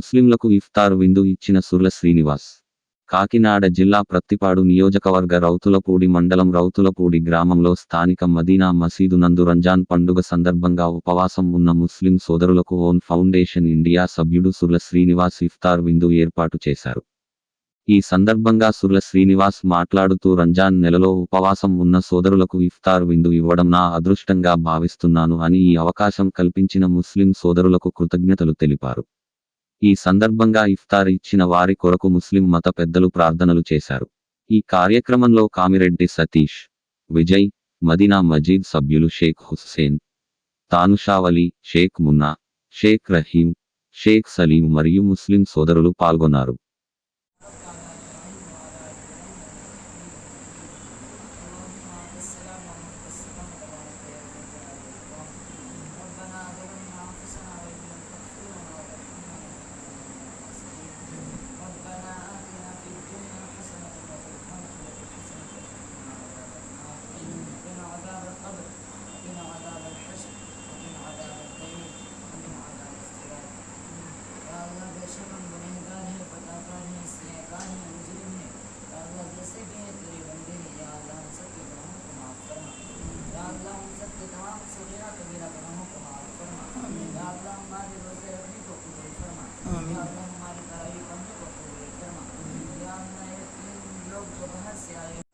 ముస్లింలకు ఇఫ్తార్ విందు ఇచ్చిన సుర్ల శ్రీనివాస్. కాకినాడ జిల్లా ప్రత్తిపాడు నియోజకవర్గ రౌతులపూడి మండలం రౌతులపూడి గ్రామంలో స్థానిక మదీనా మసీదు నందు రంజాన్ పండుగ సందర్భంగా ఉపవాసం ఉన్న ముస్లిం సోదరులకు ఓన్ ఫౌండేషన్ ఇండియా సభ్యుడు సుర్ల శ్రీనివాస్ ఇఫ్తార్ విందు ఏర్పాటు చేశారు. ఈ సందర్భంగా సుర్ల శ్రీనివాస్ మాట్లాడుతూ రంజాన్ నెలలో ఉపవాసం ఉన్న సోదరులకు ఇఫ్తార్ విందు ఇవ్వడం నా అదృష్టంగా భావిస్తున్నాను అని ఈ అవకాశం కల్పించిన ముస్లిం సోదరులకు కృతజ్ఞతలు తెలిపారు. ఈ సందర్భంగా ఇఫ్తార్ ఇచ్చిన వారి కొరకు ముస్లిం మత పెద్దలు ప్రార్థనలు చేశారు. ఈ కార్యక్రమంలో కామిరెడ్డి సతీష్ విజయ్ మదీనా మజీద్ సభ్యులు షేక్ హుస్సేన్ తానుషావలి షేక్ మున్నా షేక్ రహీం షేక్ సలీం మరియు ముస్లిం సోదరులు పాల్గొన్నారు. तमाम सगीरा कबीरा गुनाहों को माफ़ फरमा या अल्लाह हमारी रोज़े रखने को कबूल फरमा या अल्लाह हमारी तरावी करने को कबूल फरमा या अल्लाह तीन लोग जो बाहर से आए